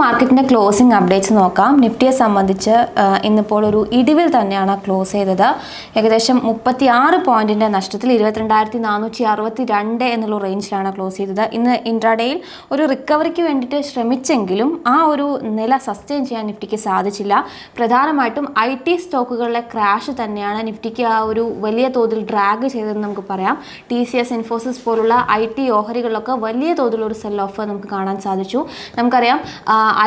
മാർക്കറ്റിന്റെ closing updates നോക്കാം. നിഫ്റ്റിയെ സംബന്ധിച്ച് ഇന്നിപ്പോൾ ഒരു ഇടിവിൽ തന്നെയാണ് ക്ലോസ് ചെയ്തത്. ഏകദേശം മുപ്പത്തി ആറ് പോയിന്റിന്റെ നഷ്ടത്തിൽ ഇരുപത്തിരണ്ടായിരത്തി നാനൂറ്റി അറുപത്തി രണ്ട് എന്നുള്ള റേഞ്ചിലാണ് ക്ലോസ് ചെയ്തത്. ഇന്ന് ഇൻട്രാഡേയിൽ ഒരു റിക്കവറിക്ക് വേണ്ടിയിട്ട് ശ്രമിച്ചെങ്കിലും ആ ഒരു നില സസ്റ്റെയിൻ ചെയ്യാൻ നിഫ്റ്റിക്ക് സാധിച്ചില്ല. പ്രധാനമായിട്ടും ഐ ടി സ്റ്റോക്കുകളിലെ ക്രാഷ് തന്നെയാണ് നിഫ്റ്റിക്ക് ആ ഒരു വലിയ തോതിൽ ഡ്രാഗ് ചെയ്തതെന്ന് നമുക്ക് പറയാം. ടി സി എസ് ഇൻഫോസിസ് പോലുള്ള ഐ ടി ഓഹരികളിലൊക്കെ വലിയ തോതിലുള്ള ഒരു സെൽ ഓഫ് നമുക്ക് കാണാൻ സാധിച്ചു. നമുക്കറിയാം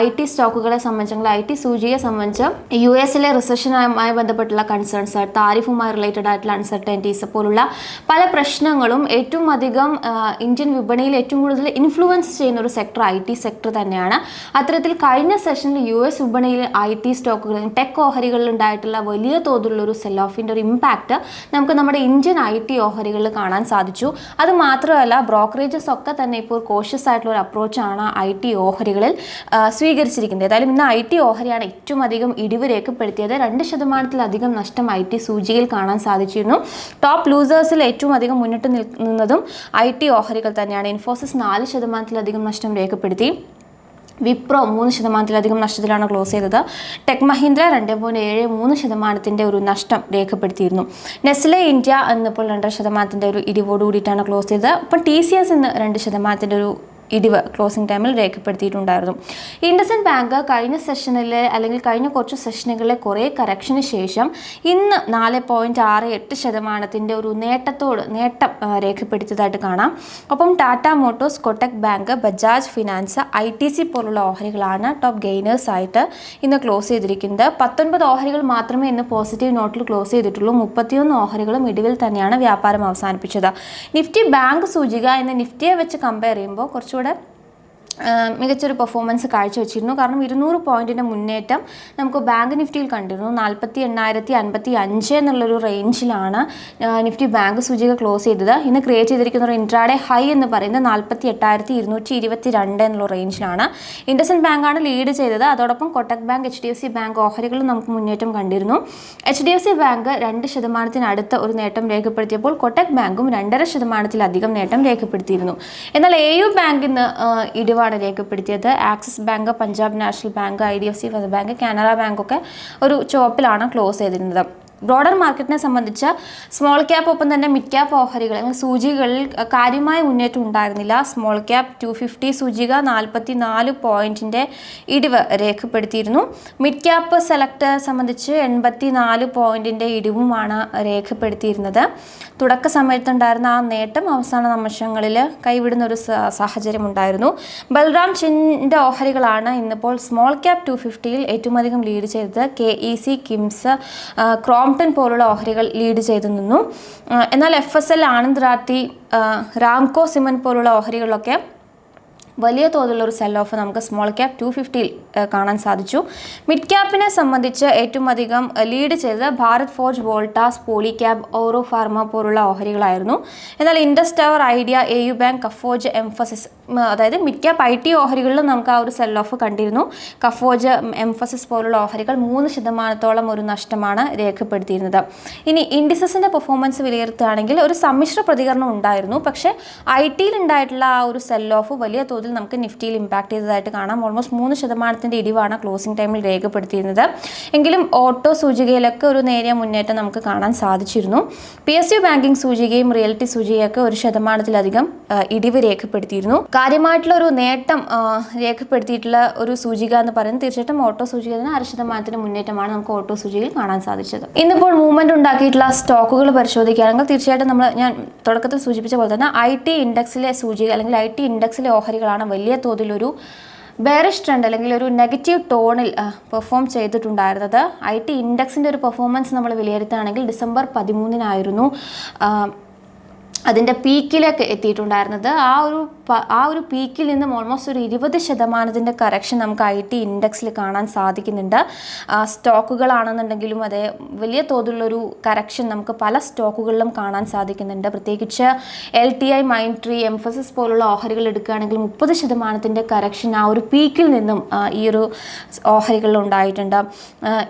ഐ ടി സ്റ്റോക്കുകളെ സംബന്ധിച്ച് അല്ലെങ്കിൽ ഐ ടി സൂചിയെ സംബന്ധിച്ച് യു എസിലെ റിസഷനുമായി ബന്ധപ്പെട്ടുള്ള കൺസേൺസ് താരിഫുമായി റിലേറ്റഡ് ആയിട്ടുള്ള അൺസർട്ടനിറ്റീസ് പോലുള്ള പല പ്രശ്നങ്ങളും ഏറ്റവും അധികം ഇന്ത്യൻ വിപണിയിൽ ഏറ്റവും കൂടുതൽ ഇൻഫ്ലുവൻസ് ചെയ്യുന്ന ഒരു സെക്ടർ ഐ ടി സെക്ടർ തന്നെയാണ്. അത്തരത്തിൽ കഴിഞ്ഞ സെഷനിൽ യു എസ് വിപണിയിൽ ഐ ടി സ്റ്റോക്കുകളിൽ ടെക് ഓഹരികളിൽ ഉണ്ടായിട്ടുള്ള വലിയ തോതിലുള്ള ഒരു സെൽ ഓഫിന്റെ ഒരു ഇമ്പാക്റ്റ് നമുക്ക് നമ്മുടെ ഇന്ത്യൻ ഐ ടി ഓഹരികളിൽ കാണാൻ സാധിച്ചു. അത് മാത്രമല്ല ബ്രോക്കറേജസ് ഒക്കെ തന്നെ ഇപ്പോൾ കോഷ്യസ് ആയിട്ടുള്ള ഒരു അപ്രോച്ചാണ് ഐ ടി ഓഹരികളിൽ. സ്വീകരിച്ചിരിക്കുന്നത്. ഏതായാലും ഇന്ന് ഐ ടി ഓഹരിയാണ് ഏറ്റവും അധികം ഇടിവ് രേഖപ്പെടുത്തിയത്. രണ്ട് ശതമാനത്തിലധികം നഷ്ടം ഐ ടി സൂചികയിൽ കാണാൻ സാധിച്ചിരുന്നു. ടോപ്പ് ലൂസേഴ്സിൽ ഏറ്റവും അധികം മുന്നിട്ട് നിൽക്കുന്നതും ഐ ടി ഓഹരികൾ തന്നെയാണ്. ഇൻഫോസിസ് നാല് ശതമാനത്തിലധികം നഷ്ടം രേഖപ്പെടുത്തി. വിപ്രോ മൂന്ന് ശതമാനത്തിലധികം നഷ്ടത്തിലാണ് ക്ലോസ് ചെയ്തത്. ടെക് മഹീന്ദ്ര രണ്ട് പോയിന്റ് ഏഴ് മൂന്ന് ശതമാനത്തിന്റെ ഒരു നഷ്ടം രേഖപ്പെടുത്തിയിരുന്നു. നെസ്ലെ ഇന്ത്യ എന്നിപ്പോൾ രണ്ടര ശതമാനത്തിന്റെ ഒരു ഇടിവോട് കൂടിയിട്ടാണ് ക്ലോസ് ചെയ്തത്. ഇപ്പം ടി സി എസ് ഇന്ന് രണ്ട് ശതമാനത്തിന്റെ ഒരു ഇടിവ് ക്ലോസിംഗ് ടൈമിൽ രേഖപ്പെടുത്തിയിട്ടുണ്ടായിരുന്നു. ഇൻഡസൻ ബാങ്ക് കഴിഞ്ഞ സെഷനിലെ അല്ലെങ്കിൽ കഴിഞ്ഞ കുറച്ച് സെഷനുകളിലെ കുറേ കറക്ഷന് ശേഷം ഇന്ന് നാല് പോയിന്റ് ആറ് എട്ട് ശതമാനത്തിന്റെ ഒരു നേട്ടത്തോട് നേട്ടം രേഖപ്പെടുത്തിയതായിട്ട് കാണാം. ഒപ്പം Tata Motors Kotak Bank Bajaj Finance I T C പോലുള്ള ഓഹരികളാണ് ടോപ്പ് ഗെയിനേഴ്സ് ആയിട്ട് ഇന്ന് ക്ലോസ് ചെയ്തിരിക്കുന്നത്. പത്തൊൻപത് ഓഹരികൾ മാത്രമേ ഇന്ന് പോസിറ്റീവ് നോട്ടിൽ ക്ലോസ് ചെയ്തിട്ടുള്ളൂ. മുപ്പത്തിയൊന്ന് ഓഹരികളും ഇടിവിൽ തന്നെയാണ് വ്യാപാരം അവസാനിപ്പിച്ചത്. നിഫ്റ്റി ബാങ്ക് സൂചിക ഇന്ന് നിഫ്റ്റിയെ വെച്ച് കമ്പയർ ചെയ്യുമ്പോൾ കുറച്ചുകൂടെ ആ, മികച്ചൊരു പെർഫോമൻസ് കാഴ്ചവെച്ചിരുന്നു. കാരണം ഇരുന്നൂറ് പോയിന്റിന്റെ മുന്നേറ്റം നമുക്ക് ബാങ്ക് നിഫ്റ്റിയിൽ കണ്ടിരുന്നു. നാൽപ്പത്തി എണ്ണായിരത്തി അൻപത്തി അഞ്ച് എന്നുള്ളൊരു റേഞ്ചിലാണ് നിഫ്റ്റി ബാങ്ക് സൂചിക ക്ലോസ് ചെയ്തത്. ഇന്ന് ക്രിയേറ്റ് ചെയ്തിരിക്കുന്ന ഒരു ഇൻട്രാഡേ ഹൈ എന്ന് പറയുന്നത് നാൽപ്പത്തി എട്ടായിരത്തി ഇരുന്നൂറ്റി ഇരുപത്തി രണ്ട് എന്നുള്ള റേഞ്ചിലാണ് ഇൻഡസൻ ബാങ്കാണ് ലീഡ് ചെയ്തത്. അതോടൊപ്പം Kotak Bank H D F C Bank ഓഹരികളും നമുക്ക് മുന്നേറ്റം കണ്ടിരുന്നു. H D F C Bank രണ്ട് ശതമാനത്തിനടുത്ത് ഒരു നേട്ടം രേഖപ്പെടുത്തിയപ്പോൾ കൊട്ടക് ബാങ്കും രണ്ടര ശതമാനത്തിലധികം നേട്ടം രേഖപ്പെടുത്തിയിരുന്നു. എന്നാൽ എ യു ബാങ്കിന് ഇടിവാണ് രേഖപ്പെടുത്തിയത്. Axis Bank Punjab National Bank I D F C Bank Canara Bank ഒക്കെ ഒരു ചുവപ്പിലാണ് ക്ലോസ് ചെയ്തിരുന്നത്. ബ്രോഡർ മാർക്കറ്റിനെ സംബന്ധിച്ച് സ്മോൾ ക്യാപ്പ് ഒപ്പം തന്നെ മിഡ് ക്യാപ്പ് ഓഹരികൾ അല്ലെങ്കിൽ സൂചികളിൽ കാര്യമായ മുന്നേറ്റം ഉണ്ടായിരുന്നില്ല. സ്മോൾ ക്യാപ്പ് ടു ഫിഫ്റ്റി സൂചിക നാൽപ്പത്തി നാല് പോയിന്റിന്റെ ഇടിവ് രേഖപ്പെടുത്തിയിരുന്നു. മിഡ് ക്യാപ്പ് സെലക്ട് സംബന്ധിച്ച് എൺപത്തി നാല് പോയിന്റിന്റെ ഇടിവുമാണ് രേഖപ്പെടുത്തിയിരുന്നത്. തുടക്ക സമയത്തുണ്ടായിരുന്ന ആ നേട്ടം അവസാന നിമിഷങ്ങളിൽ കൈവിടുന്ന ഒരു സാഹചര്യം ഉണ്ടായിരുന്നു ബൽറാം ചിന്റെ ഓഹരികളാണ് ഇന്നിപ്പോൾ സ്മോൾ ക്യാപ് ടു ഫിഫ്റ്റിയിൽ ഏറ്റവും അധികം ലീഡ് ചെയ്തത്. K E C KIMS Crompton പോലുള്ള ഓഹരികൾ ലീഡ് ചെയ്തു നിന്നു. എന്നാൽ F S L Anand Rathi Ramco cement പോലുള്ള ഓഹരികളിലൊക്കെ വലിയ തോതിലുള്ള ഒരു സെൽ ഓഫ് നമുക്ക് സ്മോൾ ക്യാപ് ടു ഫിഫ്റ്റിയിൽ കാണാൻ സാധിച്ചു. മിഡ് ക്യാപ്പിനെ സംബന്ധിച്ച് ഏറ്റവും അധികം ലീഡ് ചെയ്തത് Bharat Forge Voltas Polycab Auro Pharma പോലുള്ള ഓഹരികളായിരുന്നു. എന്നാൽ Indus Tower Idea A U Bank Coforge Mphasis അതായത് മിഡ് ക്യാപ്പ് ഐ ടി ഓഹരികളിലും നമുക്ക് ആ ഒരു സെൽ ഓഫ് കണ്ടിരുന്നു. കഫോജ് എംഫസിസ് പോലുള്ള ഓഹരികൾ മൂന്ന് ശതമാനത്തോളം ഒരു നഷ്ടമാണ് രേഖപ്പെടുത്തിയിരുന്നത്. ഇനി ഇൻഡിസസിന്റെ പെർഫോമൻസ് വിലയിരുത്തുകയാണെങ്കിൽ ഒരു സമ്മിശ്ര പ്രതികരണം ഉണ്ടായിരുന്നു. പക്ഷേ ഐ ടിയിൽ ഉണ്ടായിട്ടുള്ള ആ ഒരു സെൽ ഓഫ് വലിയ തോതിൽ നമുക്ക് നിഫ്റ്റിയിൽ ഇമ്പാക്ട് ചെയ്തതായിട്ട് കാണാം. ഓൾമോസ്റ്റ് മൂന്ന് ശതമാനത്തിന്റെ ഇടിവാണ് ക്ലോസിംഗ് ടൈമിൽ രേഖപ്പെടുത്തിയിരുന്നത്. എങ്കിലും ഓട്ടോ സൂചികയിലൊക്കെ ഒരു നേരിയ മുന്നേറ്റം നമുക്ക് കാണാൻ സാധിച്ചിരുന്നു. പി എസ് യു ബാങ്കിങ് സൂചികയും റിയൽറ്റി സൂചികയൊക്കെ ഒരു ശതമാനത്തിലധികം ഇടിവ് രേഖപ്പെടുത്തിയിരുന്നു. കാര്യമായിട്ടുള്ള ഒരു നേട്ടം രേഖപ്പെടുത്തിയിട്ടുള്ള ഒരു സൂചിക എന്ന് പറയുന്നത് തീർച്ചയായിട്ടും ഓട്ടോ സൂചിക തന്നെ അര ശതമാനത്തിന് മുന്നേറ്റമാണ് നമുക്ക് ഓട്ടോ സൂചികയിൽ കാണാൻ സാധിച്ചത്. ഇന്നിപ്പോൾ മൂവ്മെന്റ് ഉണ്ടാക്കിയിട്ടുള്ള സ്റ്റോക്കുകൾ പരിശോധിക്കുകയാണെങ്കിൽ തീർച്ചയായിട്ടും നമ്മൾ ഞാൻ തുടക്കത്തിൽ സൂചിപ്പിച്ച പോലെ തന്നെ ഐ ടി ഇൻഡെക്സിലെ സൂചിക അല്ലെങ്കിൽ ഐ ടി ഇൻഡെക്സിലെ ഓഹരികളാണ് വലിയ തോതിലൊരു ബെയറിഷ് ട്രെൻഡ് അല്ലെങ്കിൽ ഒരു നെഗറ്റീവ് ടോണിൽ പെർഫോം ചെയ്തിട്ടുണ്ടായിരുന്നത്. ഐ ടി ഇൻഡെക്സിന്റെ ഒരു പെർഫോമൻസ് നമ്മൾ വിലയിരുത്തുകയാണെങ്കിൽ ഡിസംബർ പതിമൂന്നിനായിരുന്നു. അതിന്റെ പീക്കിലേക്ക് എത്തിയിട്ടുണ്ടായിരുന്നത്. ആ ഒരു ആ ഒരു പീക്കിൽ നിന്നും ഓൾമോസ്റ്റ് ഒരു ഇരുപത് ശതമാനത്തിന്റെ കറക്ഷൻ നമുക്ക് ഐ ടി ഇൻഡെക്സിൽ കാണാൻ സാധിക്കുന്നുണ്ട്. സ്റ്റോക്കുകളാണെന്നുണ്ടെങ്കിലും അതേ വലിയ തോതിലുള്ളൊരു കറക്ഷൻ നമുക്ക് പല സ്റ്റോക്കുകളിലും കാണാൻ സാധിക്കുന്നുണ്ട്. പ്രത്യേകിച്ച് L T I Mindtree Mphasis പോലുള്ള ഓഹരികൾ എടുക്കുകയാണെങ്കിൽ മുപ്പത് ശതമാനത്തിന്റെ കറക്ഷൻ ആ ഒരു പീക്കിൽ നിന്നും ഈ ഒരു ഓഹരികളിൽ ഉണ്ടായിട്ടുണ്ട്.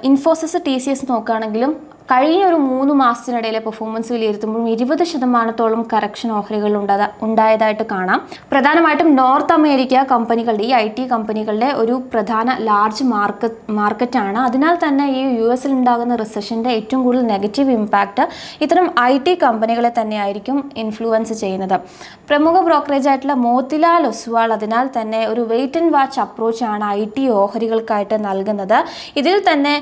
ഇൻഫോസിസ് ടി സി എസ് നോക്കുകയാണെങ്കിലും കഴിഞ്ഞ ഒരു മൂന്ന് മാസത്തിനിടയിലെ പെർഫോമൻസ് വിലയിരുത്തുമ്പോഴും ഇരുപത് ശതമാനത്തോളം കറക്ഷൻ ഓഹരികൾ ഉണ്ടാ ഉണ്ടായതായിട്ട് കാണാം. പ്രധാനമായിട്ടും നോർത്ത് അമേരിക്ക കമ്പനികളുടെ ഈ ഐ ടി കമ്പനികളുടെ ഒരു പ്രധാന ലാർജ് മാർക്കറ്റ് മാർക്കറ്റാണ്. അതിനാൽ തന്നെ ഈ യു എസിൽ ഉണ്ടാകുന്ന റിസഷന്റെ ഏറ്റവും കൂടുതൽ നെഗറ്റീവ് ഇമ്പാക്റ്റ് ഇത്തരം ഐ ടി കമ്പനികളെ തന്നെയായിരിക്കും ഇൻഫ്ലുവൻസ് ചെയ്യുന്നത്. പ്രമുഖ ബ്രോക്കറേജ് ആയിട്ടുള്ള മോത്തിലാൽ ഒസ്വാൾ അതിനാൽ തന്നെ ഒരു വെയിറ്റ് ആൻഡ് വാച്ച് അപ്രോച്ചാണ് ഐ ടി ഓഹരികൾക്കായിട്ട് നൽകുന്നത്. ഇതിൽ തന്നെ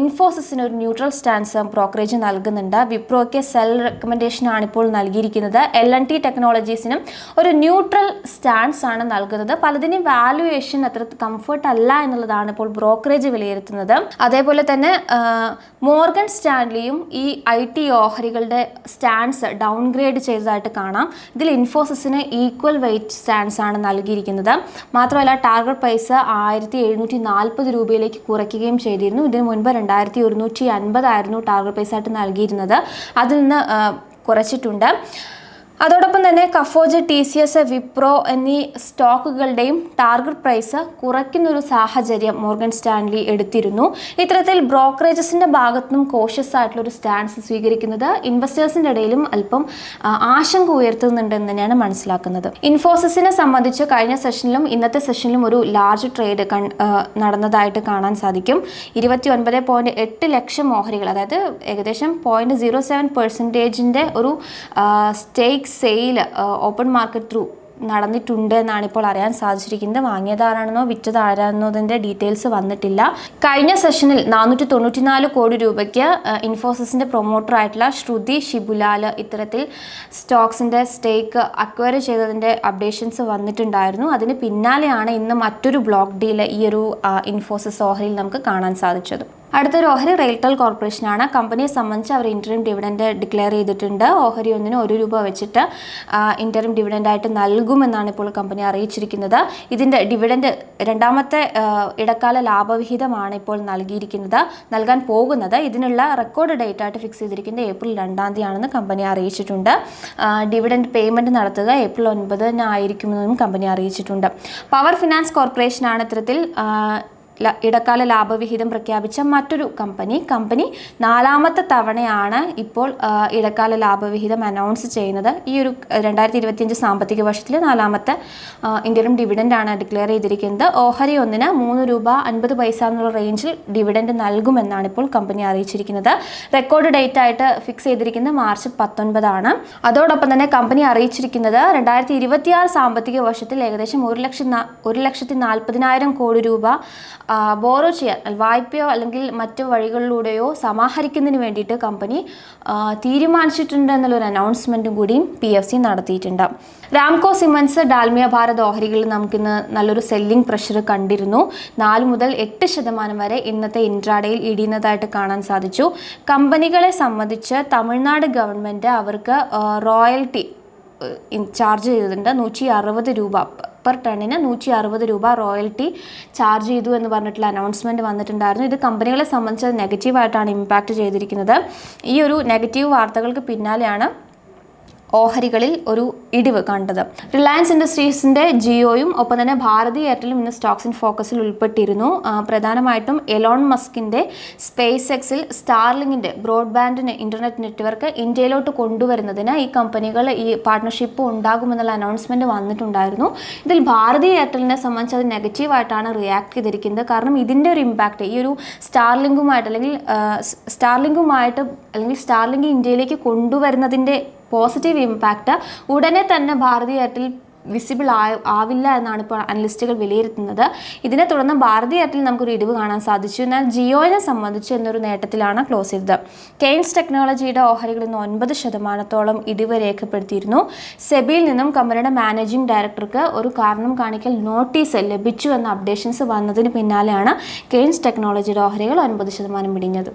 ഇൻഫോസിസിന് ഒരു ന്യൂട്രൽ സ്റ്റാൻസ് ബ്രോക്കറേജ് നൽകുന്നുണ്ട്. വിപ്രോയ്ക്ക് സെൽ റെക്കമെൻഡേഷൻ ഇപ്പോൾ നൽകിയിരിക്കുന്നത്. എൽ എൻ ടി ടെക്നോളജീസിനും ഒരു ന്യൂട്രൽ സ്റ്റാൻസ് ആണ് നൽകുന്നത്. പലതിനും വാല്യുവേഷൻ അത്ര കംഫർട്ട് അല്ല എന്നുള്ളതാണ് ഇപ്പോൾ ബ്രോക്കറേജ് വിലയിരുത്തുന്നത്. അതേപോലെ തന്നെ മോർഗൻ സ്റ്റാൻലിയും ഈ ഐ ടി ഓഹരികളുടെ സ്റ്റാൻസ് ഡൗൺഗ്രേഡ് ചെയ്തതായിട്ട് കാണാം. ഇതിൽ ഇൻഫോസിസിന് ഈക്വൽ വെയിറ്റ് സ്റ്റാൻസ് ആണ് നൽകിയിരിക്കുന്നത്. മാത്രമല്ല ടാർഗറ്റ് പ്രൈസ് ആയിരത്തി എഴുന്നൂറ്റി നാൽപ്പത് രൂപയിലേക്ക് കുറയ്ക്കുകയും ചെയ്തിരുന്നു. ഇതിനു മുൻപ് രണ്ടായിരത്തി ഒരുന്നൂറ്റി അൻപതായിരുന്നു ടാർഗറ്റ് പ്രൈസ് ആയിട്ട് നൽകിയിരുന്നത്. അതിൽ നിന്ന് കുറച്ചിട്ടുണ്ട്. അതോടൊപ്പം തന്നെ Coforge T C S Wipro എന്നീ സ്റ്റോക്കുകളുടെയും ടാർഗറ്റ് പ്രൈസ് കുറയ്ക്കുന്നൊരു സാഹചര്യം മോർഗൻ സ്റ്റാൻലി എടുത്തിരുന്നു. ഇത്തരത്തിൽ ബ്രോക്കറേജസിന്റെ ഭാഗത്തും കോഷ്യസ് ആയിട്ടുള്ള ഒരു സ്റ്റാൻസ് സ്വീകരിക്കുന്നത് ഇൻവെസ്റ്റേഴ്സിന്റെ ഇടയിലും അല്പം ആശങ്ക ഉയർത്തുന്നുണ്ടെന്ന് തന്നെയാണ് മനസ്സിലാക്കുന്നത്. ഇൻഫോസിസിനെ സംബന്ധിച്ച് കഴിഞ്ഞ സെഷനിലും ഇന്നത്തെ സെഷനിലും ഒരു ലാർജ് ട്രേഡ് നടന്നതായിട്ട് കാണാൻ സാധിക്കും. ഇരുപത്തി ഒൻപത് പോയിന്റ് എട്ട് ലക്ഷം ഓഹരികൾ അതായത് ഏകദേശം പോയിന്റ് സീറോ സെവൻ പെർസെന്റേജിന്റെ ഒരു stake sale open market through നടന്നിട്ടുണ്ട് എന്നാണ് ഇപ്പോൾ അറിയാൻ സാധിച്ചിരിക്കുന്നത്. വാങ്ങിയതാരാണെന്നോ വിറ്റതാരാണെന്നതിന്റെ ഡീറ്റെയിൽസ് വന്നിട്ടില്ല. കഴിഞ്ഞ സെഷനിൽ നാനൂറ്റി തൊണ്ണൂറ്റിനാല് കോടി രൂപയ്ക്ക് ഇൻഫോസിസിന്റെ പ്രൊമോട്ടർ ആയിട്ടുള്ള ശ്രുതി ഷിബുലാൽ ഇത്തരത്തിൽ സ്റ്റോക്സിന്റെ സ്റ്റേക്ക് അക്വയർ ചെയ്തതിന്റെ അപ്ഡേഷൻസ് വന്നിട്ടുണ്ടായിരുന്നു. അതിന് പിന്നാലെയാണ് ഇന്ന് മറ്റൊരു ബ്ലോക്ക് ഡീൽ ഈ ഒരു ഇൻഫോസിസ് ഓഹരിയിൽ നമുക്ക് കാണാൻ സാധിച്ചത്. അടുത്തൊരു ഓഹരി റെയിൽടെൽ കോർപ്പറേഷനാണ്. കമ്പനിയെ സംബന്ധിച്ച് അവർ ഇന്ററിം ഡിവിഡൻഡ് ഡിക്ലെയർ ചെയ്തിട്ടുണ്ട്. ഓഹരി ഒന്നിന് ഒരു രൂപ വെച്ചിട്ട് ഇന്ററിം ഡിവിഡൻഡായിട്ട് നൽകുമെന്നാണ് ഇപ്പോൾ കമ്പനി അറിയിച്ചിരിക്കുന്നത്. ഇതിന്റെ ഡിവിഡൻഡ് രണ്ടാമത്തെ ഇടക്കാല ലാഭവിഹിതമാണ് ഇപ്പോൾ നൽകിയിരിക്കുന്നത്. നൽകാൻ പോകുന്നത്. ഇതിനുള്ള റെക്കോർഡ് ഡേറ്റ് ആയിട്ട് ഫിക്സ് ചെയ്തിരിക്കുന്നത് ഏപ്രിൽ രണ്ടാം തീയതിയാണെന്ന് കമ്പനി അറിയിച്ചിട്ടുണ്ട്. ഡിവിഡൻഡ് പേയ്മെന്റ് നടത്തുക ഏപ്രിൽ ഒൻപതിനായിരിക്കുമെന്നും കമ്പനി അറിയിച്ചിട്ടുണ്ട്. പവർ ഫിനാൻസ് കോർപ്പറേഷനാണ് ഇത്തരത്തിൽ ഇടക്കാല ലാഭവിഹിതം പ്രഖ്യാപിച്ച മറ്റൊരു കമ്പനി. കമ്പനി നാലാമത്തെ തവണയാണ് ഇപ്പോൾ ഇടക്കാല ലാഭവിഹിതം അനൗൺസ് ചെയ്യുന്നത്. ഈ ഒരു രണ്ടായിരത്തി ഇരുപത്തിയഞ്ച് സാമ്പത്തിക വർഷത്തിലെ നാലാമത്തെ ഇന്ത്യയിലും ഡിവിഡൻഡാണ് ഡിക്ലെയർ ചെയ്തിരിക്കുന്നത്. ഓഹരി ഒന്നിന് മൂന്ന് രൂപ അൻപത് പൈസ എന്നുള്ള റേഞ്ചിൽ ഡിവിഡൻഡ് നൽകുമെന്നാണ് ഇപ്പോൾ കമ്പനി അറിയിച്ചിരിക്കുന്നത്. റെക്കോർഡ് ഡേറ്റ് ആയിട്ട് ഫിക്സ് ചെയ്തിരിക്കുന്നത് മാർച്ച് പത്തൊൻപതാണ്. അതോടൊപ്പം തന്നെ കമ്പനി അറിയിച്ചിരിക്കുന്നത് രണ്ടായിരത്തി ഇരുപത്തിയാറ് സാമ്പത്തിക വർഷത്തിൽ ഏകദേശം ഒരു ലക്ഷം ഒരു ലക്ഷത്തി നാൽപ്പതിനായിരം കോടി രൂപ ബോറോ ചെയ്യാൻ വായ്പയോ അല്ലെങ്കിൽ മറ്റു വഴികളിലൂടെയോ സമാഹരിക്കുന്നതിന് വേണ്ടിയിട്ട് കമ്പനി തീരുമാനിച്ചിട്ടുണ്ട് എന്നുള്ളൊരു അനൗൺസ്മെന്റും കൂടിയും പി എഫ് സി നടത്തിയിട്ടുണ്ട്. രാംകോ സിമൻസ് ഡാൽമിയ ഭാരത് ഓഹരികളിൽ നമുക്കിന്ന് നല്ലൊരു സെല്ലിംഗ് പ്രഷർ കണ്ടിരുന്നു. നാല് മുതൽ എട്ട് ശതമാനം വരെ ഇന്നത്തെ ഇൻട്രാഡയിൽ ഇടിയുന്നതായിട്ട് കാണാൻ സാധിച്ചു. കമ്പനികളെ സംബന്ധിച്ച് തമിഴ്നാട് ഗവൺമെന്റ് അവർക്ക് റോയൽറ്റി ചാർജ് ചെയ്തിട്ടുണ്ട്. നൂറ്റി അറുപത് രൂപ പെർ ടണ്ണിന് നൂറ്റി അറുപത് രൂപ റോയൽറ്റി ചാർജ് ചെയ്തു എന്ന് പറഞ്ഞിട്ടുള്ള അനൗൺസ്മെന്റ് വന്നിട്ടുണ്ടായിരുന്നു. ഇത് കമ്പനികളെ സംബന്ധിച്ച് നെഗറ്റീവായിട്ടാണ് ഇമ്പാക്റ്റ് ചെയ്തിരിക്കുന്നത്. ഈ ഒരു നെഗറ്റീവ് വാർത്തകൾക്ക് പിന്നാലെയാണ് ഓഹരികളിൽ ഒരു ഇടിവ് കണ്ടത്. റിലയൻസ് ഇൻഡസ്ട്രീസിന്റെ ജിയോയും ഒപ്പം തന്നെ ഭാരതി എയർടെലും ഇന്ന് സ്റ്റോക്സ് ഇൻ ഫോക്കസിൽ ഉൾപ്പെട്ടിരുന്നു. പ്രധാനമായിട്ടും എലോൺ മസ്കിന്റെ സ്പേസ് എക്സിൽ സ്റ്റാർലിങ്ങിന്റെ ബ്രോഡ്ബാൻഡിന് ഇന്റർനെറ്റ് നെറ്റ്വർക്ക് ഇന്ത്യയിലോട്ട് കൊണ്ടുവരുന്നതിന് ഈ കമ്പനികൾ ഈ പാർട്ട്ണർഷിപ്പ് ഉണ്ടാകുമെന്നുള്ള അനൗൺസ്മെന്റ് വന്നിട്ടുണ്ടായിരുന്നു. ഇതിൽ ഭാരതി എയർടെലിനെ സംബന്ധിച്ച് അത് നെഗറ്റീവായിട്ടാണ് റിയാക്ട് ചെയ്തിരിക്കുന്നത്. കാരണം ഇതിന്റെ ഒരു ഇമ്പാക്റ്റ് ഈ ഒരു സ്റ്റാർലിങ്കുമായിട്ട് അല്ലെങ്കിൽ സ്റ്റാർലിങ്കുമായിട്ട് അല്ലെങ്കിൽ സ്റ്റാർലിങ്ക് ഇന്ത്യയിലേക്ക് കൊണ്ടുവരുന്നതിന്റെ പോസിറ്റീവ് ഇമ്പാക്റ്റ് ഉടനെ തന്നെ ഭാരതി എയർടെൽ വിസിബിൾ ആ ആവില്ല എന്നാണ് ഇപ്പോൾ അനലിസ്റ്റുകൾ വിലയിരുത്തുന്നത്. ഇതിനെ തുടർന്ന് ഭാരതി എയർടെൽ നമുക്കൊരു ഇടിവ് കാണാൻ സാധിച്ചു. എന്നാൽ ജിയോയിനെ സംബന്ധിച്ച് എന്നൊരു നേട്ടത്തിലാണ് ക്ലോസ് ചെയ്തത്. കെയ്ൻസ് ടെക്നോളജിയുടെ ഓഹരികൾ ഇന്ന് ഒൻപത് ശതമാനത്തോളം ഇടിവ് രേഖപ്പെടുത്തിയിരുന്നു. സെബിയിൽ നിന്നും കമ്പനിയുടെ മാനേജിംഗ് ഡയറക്ടർക്ക് ഒരു കാരണം കാണിക്കൽ നോട്ടീസ് ലഭിച്ചു എന്ന അപ്ഡേഷൻസ് വന്നതിന് പിന്നാലെയാണ് കെയ്ൻസ് ടെക്നോളജിയുടെ ഓഹരികൾ ഒൻപത് ശതമാനം ഇടിഞ്ഞത്